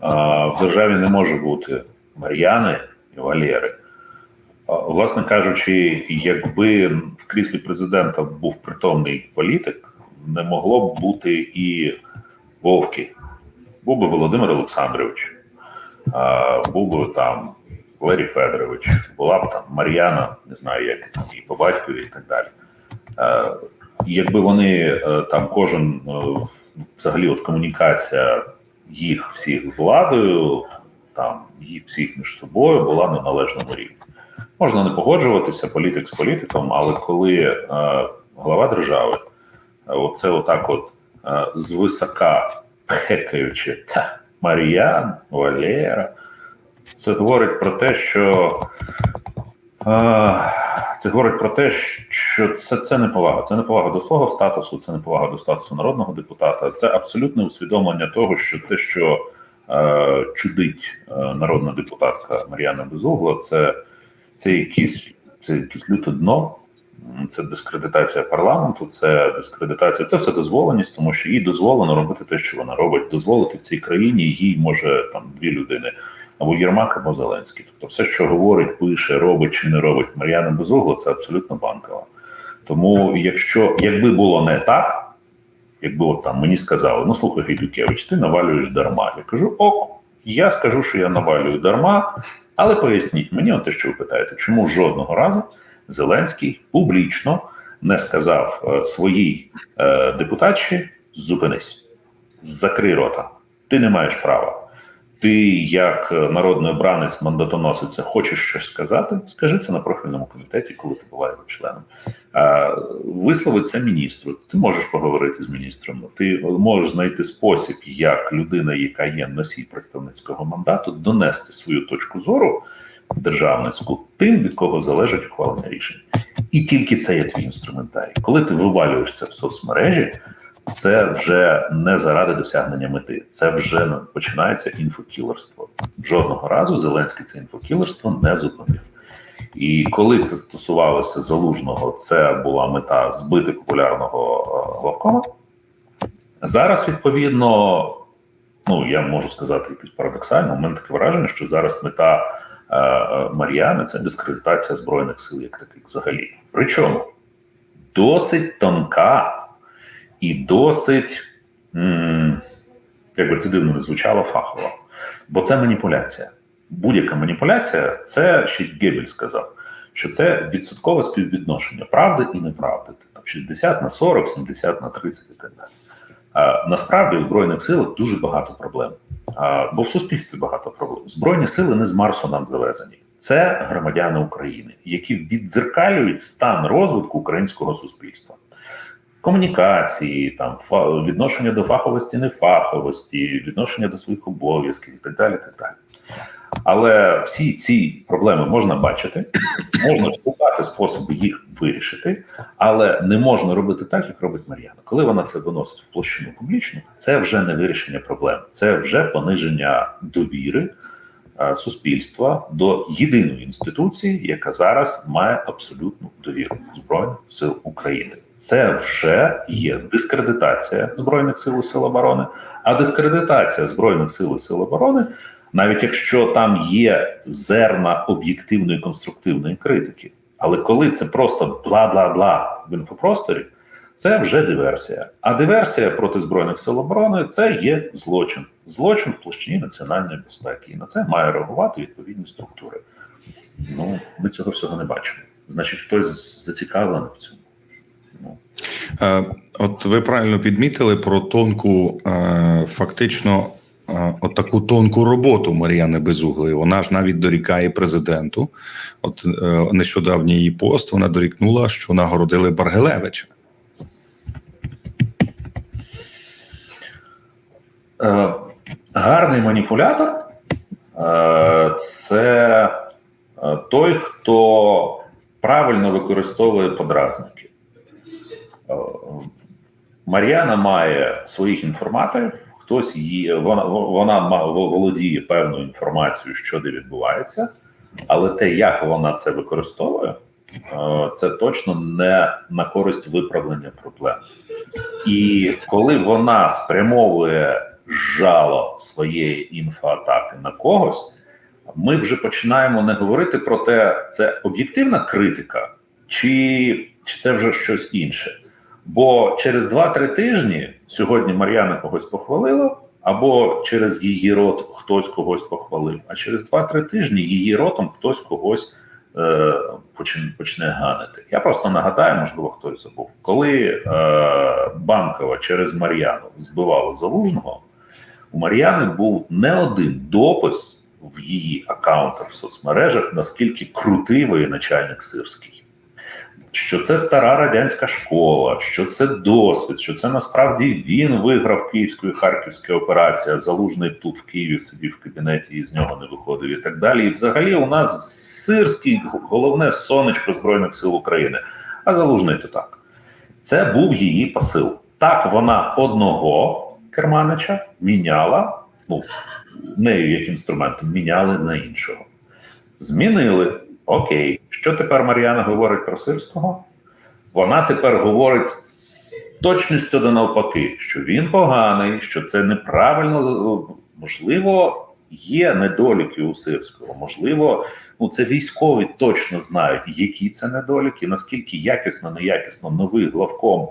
в державі не може бути Мар'яни і Валєри. Власне кажучи, якби в кріслі президента був притомний політик, не могло б бути і Вовки. Був би Володимир Олександрович, був би там Валерій Федорович, була б там Мар'яна, не знаю, як там і по батькові, і так далі. Якби вони е, там кожен е, взагалі от комунікація їх всіх з владою, там їх всіх між собою була на належному рівні. Можна не погоджуватися політик з політиком, але коли е, глава держави, е, оце отак, от е, звисока хекаючи та Мар'ян, Валера, це говорить про те, що е, це говорить про те, що це, це не повага. Це не повага до свого статусу, це не повага до статусу народного депутата. Це абсолютне усвідомлення того, що те, що е, чудить е, народна депутатка Мар'яна Безугла, це, це якісь це якесь люте дно. Це дискредитація парламенту, це дискредитація, це все дозволеність, тому що їй дозволено робити те, що вона робить. Дозволити в цій країні їй може там дві людини або Єрмак, або Зеленський. Тобто, все, що говорить, пише, робить чи не робить Мар'яна Безугла, це абсолютно банкова. Тому, якщо якби було не так, якби от там мені сказали, ну слухай, Гайдукевич, ти навалюєш дарма. Я кажу, ок, я скажу, що я навалюю дарма, але поясніть мені, от те, що ви питаєте, чому жодного разу Зеленський публічно не сказав е, своїй е, депутатші зупинись, закрий рота, ти не маєш права. Ти, як е, народний обранець, мандатоносиця, хочеш щось сказати, скажи це на профільному комітеті, коли ти була його членом. Вислови це міністру. Ти можеш поговорити з міністром. Ти можеш знайти спосіб, як людина, яка є носій представницького мандату, донести свою точку зору державницьку тим, від кого залежить ухвалення рішень. І тільки це є твій інструментарій. Коли ти вивалюєш це в соцмережі, це вже не заради досягнення мети, це вже починається інфокілерство. Жодного разу Зеленський це інфокілерство не зупинив. І коли це стосувалося залужного, це була мета збити популярного е, главкома. Зараз, відповідно, ну я можу сказати якось парадоксально, у мене таке враження, що зараз мета е, е, Мар'яни це дискредитація збройних сил, як таких взагалі. Причому досить тонка і досить, як би це дивно не звучало, фахово. Бо це маніпуляція. Будь-яка маніпуляція, це ще Гебель сказав, що це відсоткове співвідношення правди і неправди. Там 60 на 40, 70 на 30 і так далі. А, насправді в Збройних силах дуже багато проблем. А, бо в суспільстві багато проблем. Збройні сили не з Марсу нам завезені. Це громадяни України, які віддзеркалюють стан розвитку українського суспільства комунікації, там відношення до фаховості, нефаховості, відношення до своїх обов'язків і так далі. Так далі. Але всі ці проблеми можна бачити, можна шукати способи їх вирішити, але не можна робити так, як робить Мар'яна. Коли вона це виносить в площину публічну, це вже не вирішення проблем, це вже пониження довіри суспільства до єдиної інституції, яка зараз має абсолютну довіру Збройних сил України. Це вже є дискредитація збройних сил і сил оборони. А дискредитація збройних сил і сил оборони, навіть якщо там є зерна об'єктивної конструктивної критики, але коли це просто бла-бла-бла в інфопросторі, це вже диверсія. А диверсія проти збройних сил оборони це є злочин, злочин в площині національної безпеки. І на це має реагувати відповідні структури. Ну ми цього всього не бачимо. Значить, хтось зацікавлений в цьому. Ну, Е, От ви правильно підмітили про тонку, е, фактично, е, от таку тонку роботу Мар'яни Безуглої. Вона ж навіть дорікає президенту. От нещодавній її пост вона дорікнула, що нагородили Баргелевича. Е, гарний маніпулятор е, це е, той, хто правильно використовує подразники. Е, Мар'яна має своїх інформаторів, хтось її, вона, вона володіє певною інформацією, що де відбувається, але те, як вона це використовує, це точно не на користь виправлення проблем. І коли вона спрямовує жало своєї інфоатаки на когось, ми вже починаємо не говорити про те, це об'єктивна критика, чи, чи це вже щось інше. Бо через 2-3 тижні сьогодні Мар'яна когось похвалила, або через її рот хтось когось похвалив, а через 2-3 тижні її ротом хтось когось е, почне, почне ганити. Я просто нагадаю, можливо, хтось забув, коли е, Банкова через Мар'яну збивала залужного, у Мар'яни був не один допис в її аккаунтах в соцмережах, наскільки крутий воєначальник Сирський. Що це стара радянська школа, що це досвід, що це насправді він виграв київську і харківську операцію, а залужний тут в Києві сидів в кабінеті і з нього не виходив, і так далі. І взагалі у нас сирський головне сонечко Збройних сил України, а залужний то так. Це був її посил. Так вона одного керманича міняла, ну нею як інструментом, міняли на іншого. Змінили. Окей, що тепер Мар'яна говорить про сирського? Вона тепер говорить з точністю до навпаки, що він поганий, що це неправильно. Можливо, є недоліки у сирського. Можливо, ну це військові точно знають, які це недоліки, наскільки якісно, неякісно новий главком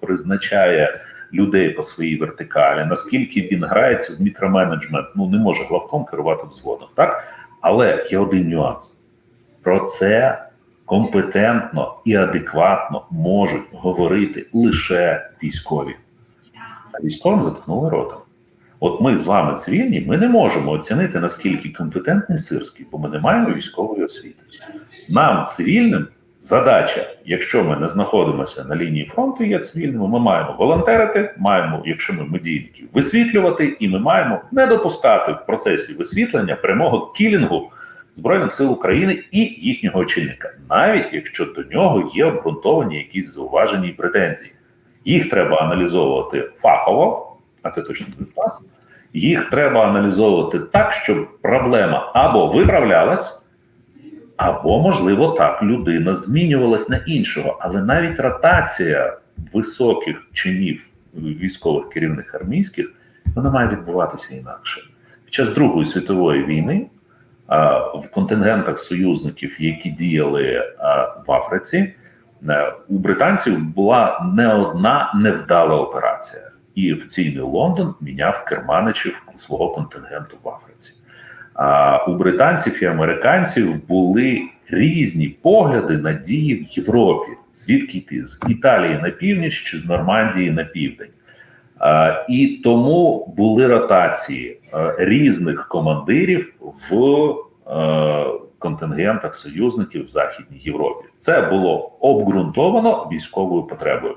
призначає людей по своїй вертикалі, наскільки він грається в мікроменеджмент. Ну не може главком керувати взводом, так? Але є один нюанс. Про це компетентно і адекватно можуть говорити лише військові. А військовим заткнули рота. От ми з вами цивільні, ми не можемо оцінити, наскільки компетентний сирський, бо ми не маємо військової освіти. Нам, цивільним, задача, якщо ми не знаходимося на лінії фронту, є цивільними, ми маємо волонтерити, маємо, якщо ми медійників, висвітлювати, і ми маємо не допускати в процесі висвітлення прямого кілінгу Збройних сил України і їхнього очільника, навіть якщо до нього є обґрунтовані якісь зауваження і претензії. Їх треба аналізовувати фахово, а це точно не нас. Їх треба аналізовувати так, щоб проблема або виправлялась, або, можливо, так людина змінювалась на іншого. Але навіть ротація високих чинів військових керівних армійських вона має відбуватися інакше. Під час Другої світової війни в контингентах союзників, які діяли в Африці, у британців була не одна невдала операція, і офіційний Лондон міняв керманичів свого контингенту в Африці. У британців і американців були різні погляди на дії в Європі, звідки йти з Італії на північ чи з Нормандії на південь. І тому були ротації різних командирів в контингентах союзників в Західній Європі. Це було обґрунтовано військовою потребою,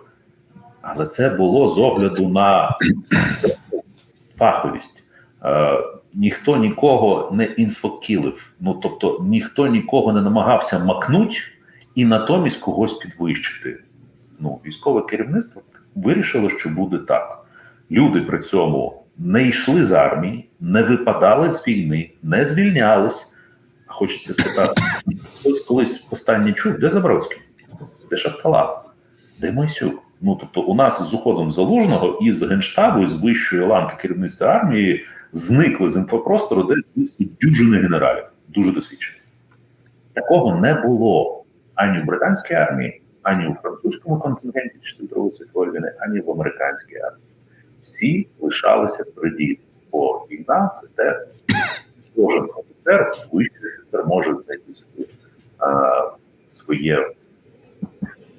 але це було з огляду на фаховість. Ніхто нікого не інфокілив. Ну тобто ніхто нікого не намагався макнуть і натомість когось підвищити. Ну, військове керівництво вирішило, що буде так. Люди при цьому не йшли з армії, не випадали з війни, не звільнялись. Хочеться спитати, хтось колись останнє чув, де Забродський, де Шаптала, де Майсюк? Ну тобто, у нас з уходом залужного із генштабу, із вищої ланки керівництва армії зникли з інфопростору десь близько дюжини генералів, дуже досвідчених. Такого не було ані в британській армії, ані у французькому контингенті Другої світової війни, ані в американській армії. Всі лишалися при бо війна це те, кожен офіцер, вищий офіцер може знайти собі своє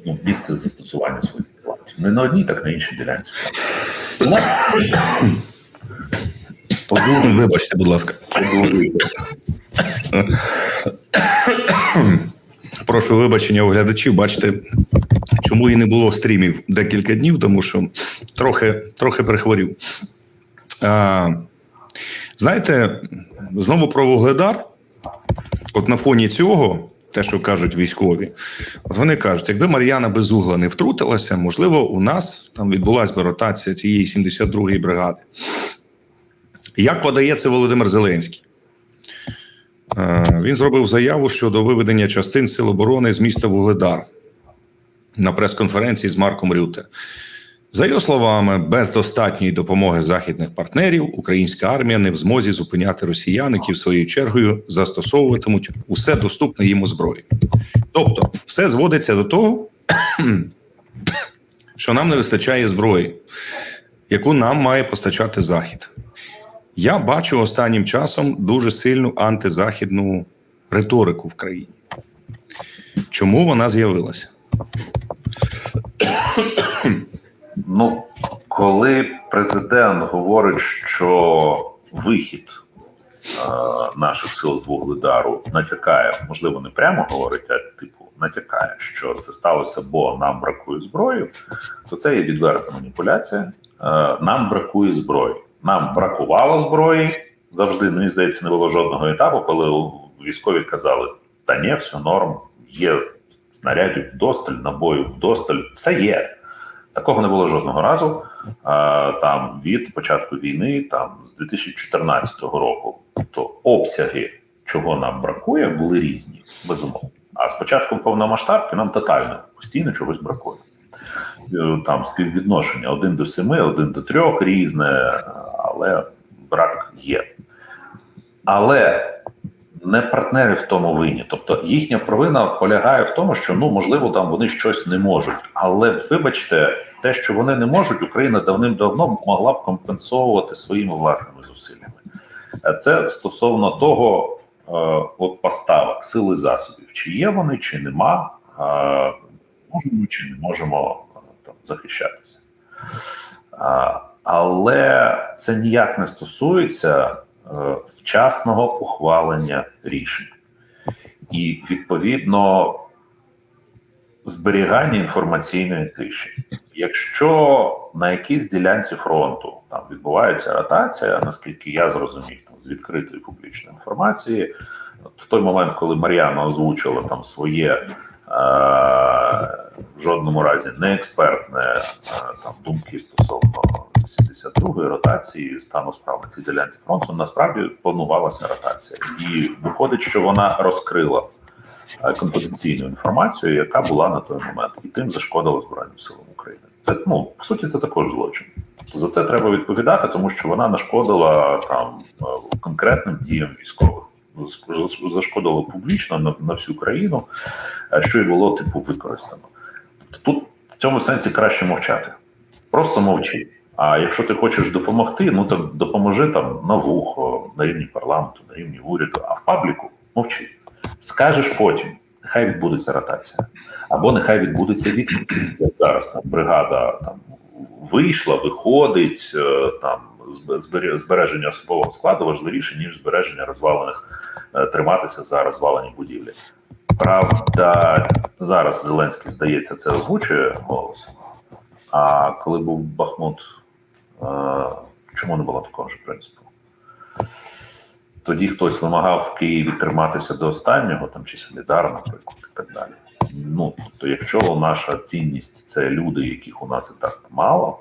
ну, місце застосування своїх талантів. Не на одній, так на іншій ділянці. Вибачте, будь ласка. Прошу вибачення у глядачів. Бачите, чому і не було стрімів декілька днів, тому що трохи, трохи прихворів. А, знаєте, знову про вугледар. От на фоні цього, те, що кажуть військові, от вони кажуть, якби Мар'яна Безугла не втрутилася, можливо, у нас там відбулася би ротація цієї 72-ї бригади. Як подається Володимир Зеленський? Е, Він зробив заяву щодо виведення частин Сил оборони з міста Вугледар на прес-конференції з Марком Рюте. За його словами, без достатньої допомоги західних партнерів українська армія не в змозі зупиняти росіян, які в своєю чергою застосовуватимуть усе доступне їм зброї. Тобто, все зводиться до того, що нам не вистачає зброї, яку нам має постачати Захід. Я бачу останнім часом дуже сильну антизахідну риторику в країні. Чому вона з'явилася? Ну, коли президент говорить, що вихід е, наших сил з Вугледару натякає, можливо, не прямо говорить, а типу натякає, що це сталося, бо нам бракує зброї, то це є відверта маніпуляція. Е, нам бракує зброї. Нам бракувало зброї. Завжди мені здається, не було жодного етапу, коли військові казали: та ні, все норм, є снарядів вдосталь, набоїв вдосталь, все є. Такого не було жодного разу. А, там від початку війни, там з 2014 року, то обсяги, чого нам бракує, були різні, безумовно. А з початком повномасштабки нам тотально постійно чогось бракує. Е, Там співвідношення 1 до 7, 1 до 3 різне, але брак є. Але не партнери в тому винні. Тобто їхня провина полягає в тому, що ну можливо там вони щось не можуть. Але вибачте, те, що вони не можуть, Україна давним-давно могла б компенсовувати своїми власними зусиллями. Е, Це стосовно того, е, от поставок, сили засобів, чи є вони, чи нема, е, можемо чи не можемо е, там захищатися. А, але це ніяк не стосується е, вчасного ухвалення рішень. І відповідно зберігання інформаційної тиші. Якщо на якійсь ділянці фронту там відбувається ротація, наскільки я зрозумів, там з відкритої публічної інформації, в той момент, коли Мар'яна озвучила там своє в жодному разі не експертне е, там думки стосовно 72-ї ротації стану справ на цій ділянці фронту, насправді планувалася ротація, і виходить, що вона розкрила е, конфіденційну інформацію, яка була на той момент, і тим зашкодила Збройним силам України. Це ну по суті, це також злочин. За це треба відповідати, тому що вона нашкодила там е, конкретним діям військових. Заш- Зашкодила публічно на, на всю країну, е, що і було типу використано. Тобто тут в цьому сенсі краще мовчати. Просто мовчи. А якщо ти хочеш допомогти, ну то допоможи там на вухо, на рівні парламенту, на рівні уряду, а в пабліку мовчи. Скажеш потім, нехай відбудеться ротація, або нехай відбудеться відповідь. Як зараз там бригада там вийшла, виходить, е, там збереження особового складу важливіше, ніж збереження розвалених, е, триматися за розвалені будівлі. Правда, зараз Зеленський, здається, це озвучує голосом. А коли був Бахмут, е, чому не було такого ж принципу? Тоді хтось вимагав в Києві триматися до останнього, там чи Солідар, наприклад, і так далі. Ну, тобто, якщо наша цінність це люди, яких у нас і так мало,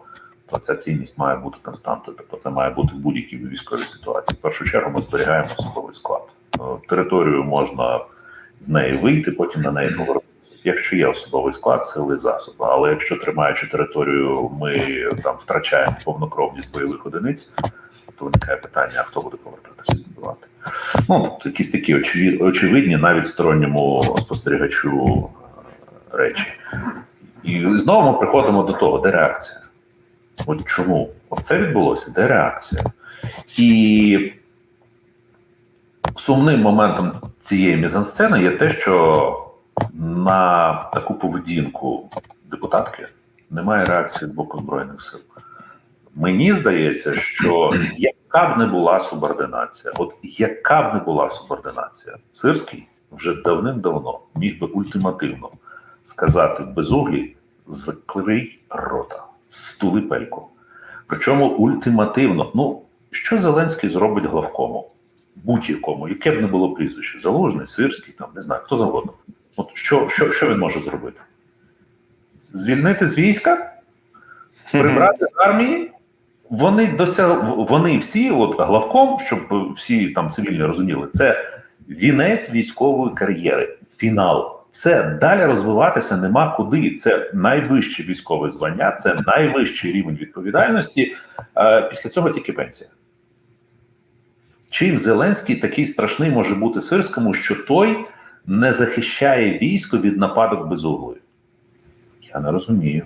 то ця цінність має бути константою. Тобто це має бути в будь-якій військовій ситуації. В першу чергу ми зберігаємо особовий склад. Е, Територію можна з неї вийти, потім на неї повернутися. Якщо є особовий склад, сили засоби. Але якщо тримаючи територію, ми там втрачаємо повнокровність бойових одиниць, то виникає питання: а хто буде повертатися відбивати? Ну тобто якісь такі очевидні, навіть сторонньому спостерігачу е, речі. І знову ми приходимо до того, де реакція. От чому? От це відбулося, де реакція? І сумним моментом цієї мізансцени є те, що на таку поведінку депутатки немає реакції з боку Збройних сил. Мені здається, що яка б не була субординація, от яка б не була субординація, Сирський вже давним-давно міг би ультимативно сказати безуглі закрий рота, стули пельку. Причому ультимативно, ну що Зеленський зробить главкому, будь-якому, яке б не було прізвище, Залужний, Сирський, там не знаю, хто завгодно. От що, що, що він може зробити? Звільнити з війська? Прибрати з армії? Вони досяг... вони всі, от главком, щоб всі там цивільні розуміли, це вінець військової кар'єри, фінал. Все далі розвиватися нема куди. Це найвище військове звання, це найвищий рівень відповідальності. Е, Після цього тільки пенсія. Чим Зеленський такий страшний може бути Сирському, що той не захищає військо від нападок безуглої? Я не розумію.